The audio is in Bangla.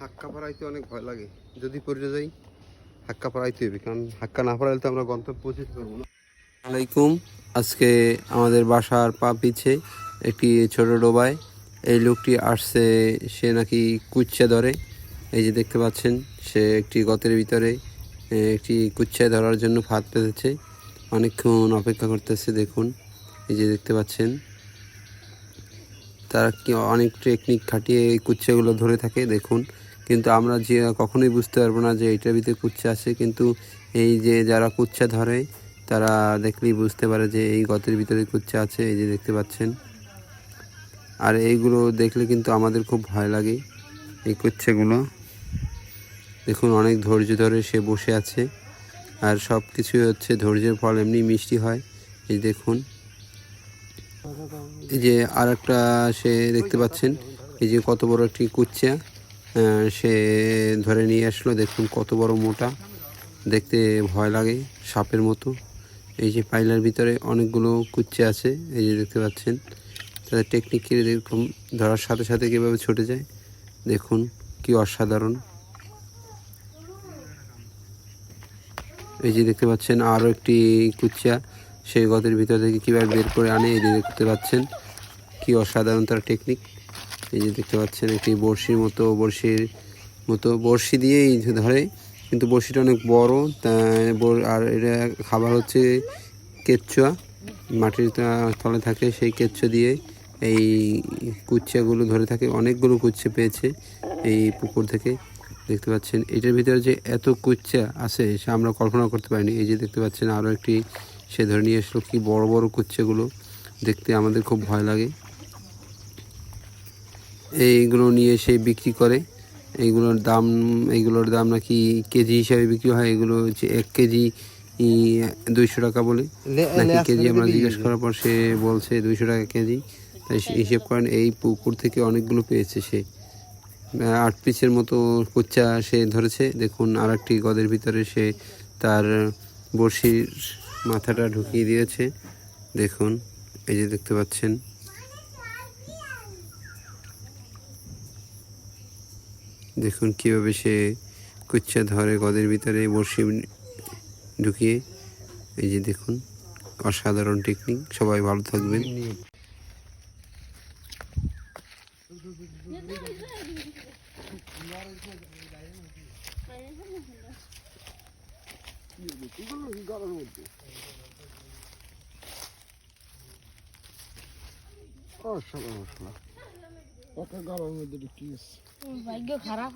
হাক্কা পাড়াইতে অনেক ভয় লাগে। যদি পড়ে যাই, হাক্কা পাড়াইতে হবে কারণ হাক্কা না পাড়াইলে তো আমরা গন্তব্য পৌঁছতে পারব না। আলাইকুম। আজকে আমাদের বাসার পা পিছে একটি ছোট ডোবায়। এই লোকটি আসছে, সে নাকি কুচ্ছা ধরে। এই যে দেখতে পাচ্ছেন, সে একটি গতের ভিতরে একটি কুচ্ছা ধরার জন্য ফাঁদ পেতেছে অনেকক্ষণ অপেক্ষা করতেছে, দেখুন। এই যে দেখতে পাচ্ছেন, তারা কি অনেক টেকনিক খাটিয়ে এই কুচ্ছেগুলো ধরে থাকে, দেখুন। কিন্তু আমরা যে কখনোই বুঝতে পারব না যে এটার ভিতরে কুচ্ছা আছে। কিন্তু এই যে যারা কুচ্ছা ধরে, তারা দেখলেই বুঝতে পারে যে এই গতের ভিতরে কুচ্ছা আছে, এই যে দেখতে পাচ্ছেন। আর এইগুলো দেখলে কিন্তু আমাদের খুব ভয় লাগে, এই কুচ্ছেগুলো। দেখুন, অনেক ধৈর্য ধরে সে বসে আছে। আর সব কিছুই হচ্ছে ধৈর্যের ফল, এমনি মিষ্টি হয়। এই দেখুন। এই যে আর একটা সে দেখতে পাচ্ছেন, এই যে কত বড় একটি কুচ্চা সে ধরে নিয়ে আসলো, দেখুন কত বড় মোটা। দেখতে ভয় লাগে, সাপের মতো। এই যে পাইলার ভিতরে অনেকগুলো কুচ্চা আছে, এই যে দেখতে পাচ্ছেন। তাদের টেকনিক এরকম ধরার সাথে সাথে কীভাবে ছুটে যায়, দেখুন কি অসাধারণ। এই যে দেখতে পাচ্ছেন আরও একটি কুচ্চা সেই গতের ভিতর থেকে কীভাবে বের করে আনে, এই যে দেখতে পাচ্ছেন। কি অসাধারণ তার টেকনিক এই যে দেখতে পাচ্ছেন, একটি বড়শির মতো বড়শির মতো বড়শি দিয়েই ধরে কিন্তু বড়শিটা অনেক বড় আর এটা খাবার হচ্ছে কেচ্চুয়া মাটির তলে থাকে সেই কেচ্চু দিয়ে এই কুচ্চাগুলো ধরে থাকে। অনেকগুলো কুচ্ছে পেয়েছে এই পুকুর থেকে। দেখতে পাচ্ছেন, এটার ভিতরে যে এত কুচ্চা আছে, সে আমরা কল্পনা করতে পারিনি। এই যে দেখতে পাচ্ছেন, আরও একটি সে ধরে নিয়ে আসলো কি বড় বড় কুচ্ছেগুলো দেখতে আমাদের খুব ভয় লাগে। এইগুলো নিয়ে সে বিক্রি করে। এইগুলোর দাম এইগুলোর দাম নাকি কেজি হিসাবে বিক্রি হয়। এগুলো হচ্ছে এক কেজি দুইশো টাকা বলে। নাকি কেজি আমরা জিজ্ঞেস করার পর সে বলছে দুইশো টাকা কেজি। তাই সে হিসেব করেন এই পুকুর থেকে অনেকগুলো পেয়েছে সে। আট পিসের মতো কুচ্চা সে ধরেছে। দেখুন আর একটি গদের ভিতরে সে তার বড়শির মাথাটা ঢুকিয়ে দিয়েছে। দেখুন এই যে দেখতে পাচ্ছেন। দেখুন কীভাবে সে কুচ্চা ধরে গদের ভিতরে বড়শি ঢুকিয়ে। এই যে দেখুন, অসাধারণ টেকনিক সবাই ভালো থাকবেন। ওকে গরমের মধ্যে কি ভাগ্য খারাপ